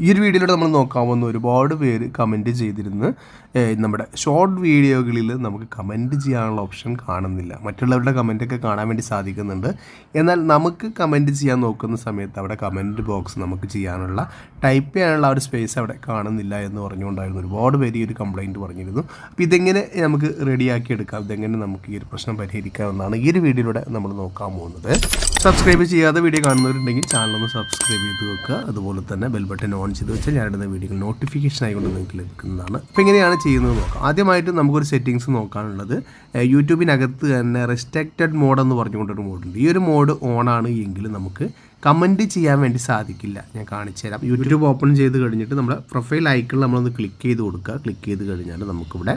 ഈ ഒരു വീഡിയോയിലൂടെ നമ്മൾ നോക്കാമെന്ന് ഒരുപാട് പേര് കമന്റ് ചെയ്തിരുന്ന് നമ്മുടെ ഷോർട്ട് വീഡിയോകളിൽ നമുക്ക് കമന്റ് ചെയ്യാനുള്ള ഓപ്ഷൻ കാണുന്നില്ല. മറ്റുള്ളവരുടെ കമന്റൊക്കെ കാണാൻ വേണ്ടി സാധിക്കുന്നുണ്ട്. എന്നാൽ നമുക്ക് കമന്റ് ചെയ്യാൻ നോക്കുന്ന സമയത്ത് അവിടെ കമന്റ് ബോക്സ് നമുക്ക് ചെയ്യാനുള്ള ടൈപ്പ് ചെയ്യാനുള്ള ഒരു സ്പേസ് അവിടെ കാണുന്നില്ല എന്ന് പറഞ്ഞുകൊണ്ടായിരുന്നു ഒരുപാട് പേര് ഈ ഒരു കംപ്ലയിന്റ് പറഞ്ഞിരുന്നു. അപ്പോൾ ഇതെങ്ങനെ നമുക്ക് റെഡിയാക്കി എടുക്കാം? ഇതെങ്ങനെ നമുക്ക് ഈ ഒരു പ്രശ്നം പരിഹരിക്കാമെന്നാണ് ഈ ഒരു വീഡിയോയിലൂടെ നമ്മൾ നോക്കാൻ പോകുന്നത്. സബ്സ്ക്രൈബ് ചെയ്യാതെ വീഡിയോ കാണുന്നവരുണ്ടെങ്കിൽ ചാനലൊന്ന് സബ്സ്ക്രൈബ് ചെയ്ത് വെക്കുക. അതുപോലെ തന്നെ ബെൽ ബട്ടൺ ഓൺ ചെയ്ത് വെച്ചാൽ ഞാനിടുന്ന വീഡിയോകൾ നോട്ടിഫിക്കേഷൻ ആയിക്കൊണ്ട് നിങ്ങൾക്ക് ലഭിക്കുന്നതാണ്. അപ്പോൾ എങ്ങനെയാണ് ചെയ്യുന്നത് നോക്കാം. ആദ്യമായിട്ട് നമുക്കൊരു സെറ്റിങ്സ് നോക്കാനുള്ളത് യൂട്യൂബിനകത്ത് തന്നെ റെസ്ട്രിക്റ്റഡ് മോഡ് എന്ന് പറഞ്ഞുകൊണ്ടൊരു മോഡുണ്ട് ഈ ഒരു മോഡ് ഓൺ ആണ് എങ്കിൽ നമുക്ക് കമന്റ് ചെയ്യാൻ വേണ്ടി സാധിക്കില്ല. ഞാൻ കാണിച്ചു തരാം. യൂട്യൂബ് ഓപ്പൺ ചെയ്ത് കഴിഞ്ഞിട്ട് നമ്മുടെ പ്രൊഫൈൽ ഐക്കൺ നമ്മളൊന്ന് ക്ലിക്ക് ചെയ്ത് കൊടുക്കുക. ക്ലിക്ക് ചെയ്ത് കഴിഞ്ഞാൽ നമുക്കിവിടെ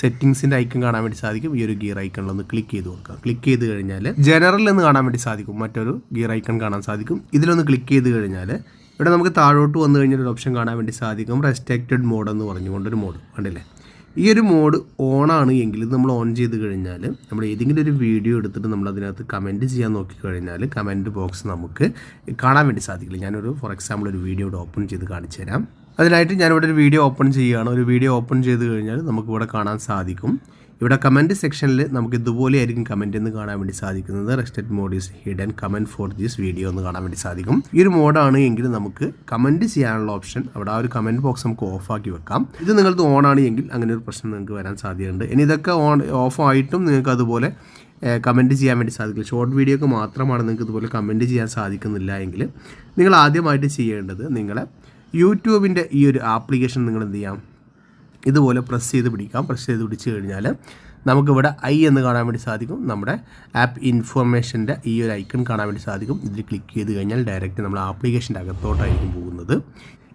സെറ്റിങ്സിന്റെ ഐക്കൺ കാണാൻ വേണ്ടി സാധിക്കും. ഈ ഒരു ഗിയർ ഐക്കണിലൊന്ന് ക്ലിക്ക് ചെയ്ത് കൊടുക്കുക. ക്ലിക്ക് ചെയ്ത് കഴിഞ്ഞാൽ ജനറൽ എന്ന് കാണാൻ വേണ്ടി സാധിക്കും. മറ്റൊരു ഗിയർ ഐക്കൺ കാണാൻ സാധിക്കും. ഇതിലൊന്ന് ക്ലിക്ക് ചെയ്ത് കഴിഞ്ഞാൽ ഇവിടെ നമുക്ക് താഴോട്ട് വന്നു കഴിഞ്ഞാൽ ഒരു ഓപ്ഷൻ കാണാൻ വേണ്ടി സാധിക്കും. റെസ്ട്രിക്റ്റഡ് മോഡ് എന്ന് പറഞ്ഞുകൊണ്ടൊരു മോഡ് കണ്ടില്ലേ? ഈ ഒരു മോഡ് ഓൺ ആണ് എങ്കിൽ ഇത് നമ്മൾ ഓൺ ചെയ്ത് കഴിഞ്ഞാൽ നമ്മൾ ഏതെങ്കിലും ഒരു വീഡിയോ എടുത്തിട്ട് നമ്മൾ അതിനകത്ത് കമന്റ് ചെയ്യാൻ നോക്കിക്കഴിഞ്ഞാൽ കമന്റ് ബോക്സ് നമുക്ക് കാണാൻ വേണ്ടി സാധിക്കില്ല. ഞാനൊരു ഫോർ എക്സാമ്പിൾ ഒരു വീഡിയോ ഇവിടെ ഓപ്പൺ ചെയ്ത് കാണിച്ചു തരാം. അതിനായിട്ട് ഞാനിവിടെ ഒരു വീഡിയോ ഓപ്പൺ ചെയ്യുകയാണ്. ഒരു വീഡിയോ ഓപ്പൺ ചെയ്ത് കഴിഞ്ഞാൽ നമുക്കിവിടെ കാണാൻ സാധിക്കും. ഇവിടെ കമന്റ് സെക്ഷനിൽ നമുക്ക് ഇതുപോലെ ആയിരിക്കും കമന്റ് എന്ന് കാണാൻ വേണ്ടി സാധിക്കുന്നത്. Restricted mode is hidden comment for this video എന്ന് കാണാൻ വേണ്ടി സാധിക്കും. ഈ ഒരു മോഡാണ് എങ്കിൽ നമുക്ക് കമന്റ് ചെയ്യാനുള്ള ഓപ്ഷൻ അവിടെ ആ ഒരു കമന്റ് ബോക്സ് നമുക്ക് ഓഫാക്കി വെക്കാം. ഇത് നിങ്ങൾക്ക് ഓൺ ആണ് എങ്കിൽ അങ്ങനെ ഒരു പ്രശ്നം നിങ്ങൾക്ക് വരാൻ സാധ്യതയുണ്ട്. ഇനി ഇതൊക്കെ ഓൺ ഓഫ് ആയിട്ടും നിങ്ങൾക്ക് അതുപോലെ കമന്റ് ചെയ്യാൻ വേണ്ടി സാധിക്കില്ല. ഷോർട്ട് വീഡിയോക്ക് മാത്രമാണ് നിങ്ങൾക്ക് ഇതുപോലെ കമന്റ് ചെയ്യാൻ സാധിക്കുന്നില്ല എങ്കിൽ നിങ്ങൾ ആദ്യമായിട്ട് ചെയ്യേണ്ടത് നിങ്ങളെ യൂട്യൂബിന്റെ ഈ ഒരു ആപ്ലിക്കേഷൻ നിങ്ങൾ എന്ത് ചെയ്യാം? ഇതുപോലെ പ്രസ് ചെയ്ത് പിടിക്കാം. പ്രസ് ചെയ്ത് പിടിച്ച് കഴിഞ്ഞാൽ നമുക്കിവിടെ ഐ എന്ന് കാണാൻ വേണ്ടി സാധിക്കും. നമ്മുടെ ആപ്പ് ഇൻഫോർമേഷന്റെ ഈ ഒരു ഐക്കൺ കാണാൻ വേണ്ടി സാധിക്കും. ഇതിൽ ക്ലിക്ക് ചെയ്ത് കഴിഞ്ഞാൽ ഡയറക്റ്റ് നമ്മൾ ആപ്ലിക്കേഷന്റെ അകത്തോട്ടായിരിക്കും പോകുന്നത്.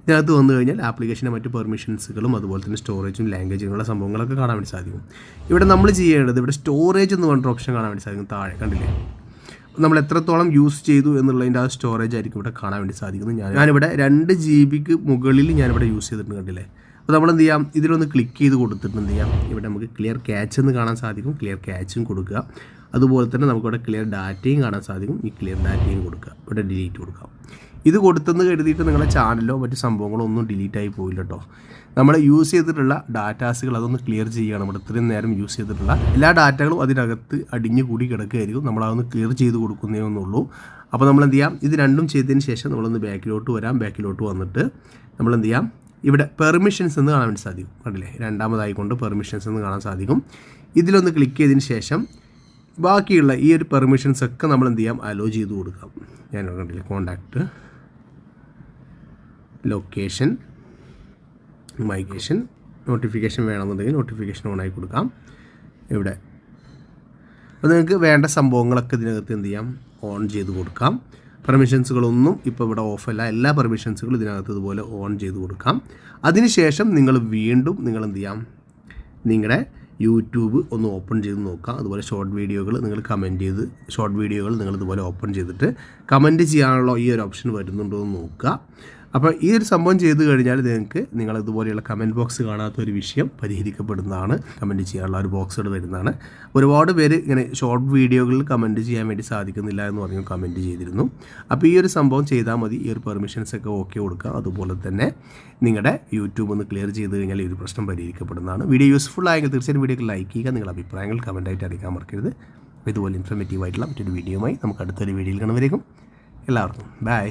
ഇതിനകത്ത് വന്നു കഴിഞ്ഞാൽ ആപ്ലിക്കേഷന്റെ മറ്റ് പെർമിഷൻസുകളും അതുപോലെ തന്നെ സ്റ്റോറേജും ലാംഗ്വേജുകളുടെ സംഭവങ്ങളൊക്കെ കാണാൻ വേണ്ടി സാധിക്കും. ഇവിടെ നമ്മൾ ചെയ്യേണ്ടത് ഇവിടെ സ്റ്റോറേജ് എന്ന് പറഞ്ഞ ഓപ്ഷൻ കാണാൻ വേണ്ടി സാധിക്കും. താഴെ കണ്ടില്ലേ? നമ്മൾ എത്രത്തോളം യൂസ് ചെയ്തു എന്നുള്ളതിന്റെ ആ സ്റ്റോറേജ് ആയിരിക്കും ഇവിടെ കാണാൻ വേണ്ടി സാധിക്കുന്നത്. ഞാൻ ഞാനിവിടെ രണ്ട് ജി ബിക്ക് മുകളിൽ ഞാനിവിടെ യൂസ് ചെയ്തിട്ടുണ്ട് കണ്ടില്ലേ? അപ്പോൾ നമ്മൾ എന്ത് ചെയ്യാം? ഇതിലൊന്ന് ക്ലിക്ക് ചെയ്ത് കൊടുത്തിട്ട് എന്ത് ചെയ്യാം? ഇവിടെ നമുക്ക് ക്ലിയർ ക്യാച്ച് എന്ന് കാണാൻ സാധിക്കും. ക്ലിയർ ക്യാച്ചും കൊടുക്കുക. അതുപോലെ തന്നെ നമുക്കിവിടെ ക്ലിയർ ഡാറ്റയും കാണാൻ സാധിക്കും. ഈ ക്ലിയർ ഡാറ്റയും കൊടുക്കുക. ഇവിടെ ഡിലീറ്റ് കൊടുക്കാം ഇത് കൊടുത്തെന്ന് കരുതിയിട്ട് നിങ്ങളുടെ ചാനലോ മറ്റ് സംഭവങ്ങളോ ഒന്നും ഡിലീറ്റ് ആയി പോയില്ല കേട്ടോ നമ്മൾ യൂസ് ചെയ്തിട്ടുള്ള ഡാറ്റാസുകൾ അതൊന്ന് ക്ലിയർ ചെയ്യുകയാണ്. നമ്മൾ ഇത്രയും നേരം യൂസ് ചെയ്തിട്ടുള്ള എല്ലാ ഡാറ്റകളും അതിനകത്ത് അടിഞ്ഞു കൂടി കിടക്കുകയായിരിക്കും നമ്മൾ അതൊന്ന് ക്ലിയർ ചെയ്ത് കൊടുക്കുന്നേ ഒന്നുള്ളൂ. അപ്പോൾ നമ്മൾ എന്ത് ചെയ്യാം? ഇത് രണ്ടും ചെയ്തതിന് ശേഷം നമ്മളൊന്ന് ബാക്കിലോട്ട് വരാം. ബാക്കിലോട്ട് വന്നിട്ട് നമ്മൾ എന്ത് ചെയ്യാം? ഇവിടെ പെർമിഷൻസ് എന്ന് കാണാൻ വേണ്ടി സാധിക്കും. കണ്ടില്ലേ? രണ്ടാമതായിക്കൊണ്ട് പെർമിഷൻസ് എന്ന് കാണാൻ സാധിക്കും. ഇതിലൊന്ന് ക്ലിക്ക് ചെയ്തതിന് ശേഷം ബാക്കിയുള്ള ഈ ഒരു പെർമിഷൻസ് ഒക്കെ നമ്മൾ എന്ത് ചെയ്യാം? അലോ ചെയ്ത് കൊടുക്കാം. ഞാൻ കണ്ടില്ലേ? കോണ്ടാക്ട് ലൊക്കേഷൻ മൈഗ്രേഷൻ നോട്ടിഫിക്കേഷൻ വേണമെന്നുണ്ടെങ്കിൽ നോട്ടിഫിക്കേഷൻ ഓൺ ആയി കൊടുക്കാം. ഇവിടെ അപ്പോൾ നിങ്ങൾക്ക് വേണ്ട സംഭവങ്ങളൊക്കെ ഇതിനകത്ത് എന്ത് ചെയ്യാം? ഓൺ ചെയ്ത് കൊടുക്കാം. പെർമിഷൻസുകളൊന്നും ഇപ്പോൾ ഇവിടെ ഓഫല്ല എല്ലാ പെർമിഷൻസുകളും ഇതിനകത്ത് ഇതുപോലെ ഓൺ ചെയ്ത് കൊടുക്കാം. അതിനുശേഷം നിങ്ങൾ വീണ്ടും നിങ്ങൾ എന്ത് ചെയ്യാം? നിങ്ങളുടെ യൂട്യൂബ് ഒന്ന് ഓപ്പൺ ചെയ്ത് നോക്കാം. അതുപോലെ ഷോർട്ട് വീഡിയോകൾ നിങ്ങൾ കമന്റ് ചെയ്ത് ഷോർട്ട് വീഡിയോകൾ നിങ്ങൾ ഇതുപോലെ ഓപ്പൺ ചെയ്തിട്ട് കമന്റ് ചെയ്യാനുള്ള ഈ ഒരു ഓപ്ഷൻ വരുന്നുണ്ടോ എന്ന് നോക്കുക. അപ്പോൾ ഈ ഒരു സംഭവം ചെയ്തു കഴിഞ്ഞാൽ നിങ്ങൾക്ക് നിങ്ങൾ ഇതുപോലെയുള്ള കമന്റ് ബോക്സ് കാണാത്ത ഒരു വിഷയം പരിഹരിക്കപ്പെടുന്നതാണ്. കമന്റ് ചെയ്യാനുള്ള ഒരു ബോക്സുകൾ വരുന്നതാണ് ഒരുപാട് പേര് ഇങ്ങനെ ഷോർട്ട് വീഡിയോകളിൽ കമന്റ് ചെയ്യാൻ വേണ്ടി സാധിക്കുന്നില്ല എന്ന് പറഞ്ഞു കമന്റ് ചെയ്തിരുന്നു. അപ്പോൾ ഈ ഒരു സംഭവം ചെയ്താൽ മതി. ഈ ഒരു പെർമിഷൻസ് ഒക്കെ ഓക്കെ കൊടുക്കുക. അതുപോലെ തന്നെ നിങ്ങളുടെ യൂട്യൂബ് ഒന്ന് ക്ലിയർ ചെയ്ത് കഴിഞ്ഞാൽ ഈ ഒരു പ്രശ്നം പരിഹരിക്കപ്പെടുന്നതാണ്. വീഡിയോ യൂസ്ഫുൾ ആയെങ്കിൽ തീർച്ചയായും വീഡിയോക്ക് ലൈക്ക് ചെയ്യുക. നിങ്ങളുടെ അഭിപ്രായങ്ങൾ കമന്റായിട്ട് അറിയിക്കാൻ മറക്കരുത്. ഇതുപോലെ ഇൻഫർമേറ്റീവ് ആയിട്ടുള്ള മറ്റൊരു വീഡിയോയുമായി നമുക്ക് അടുത്തൊരു വീഡിയോയിൽ കാണുന്നവരേക്കും എല്ലാവർക്കും. ബൈ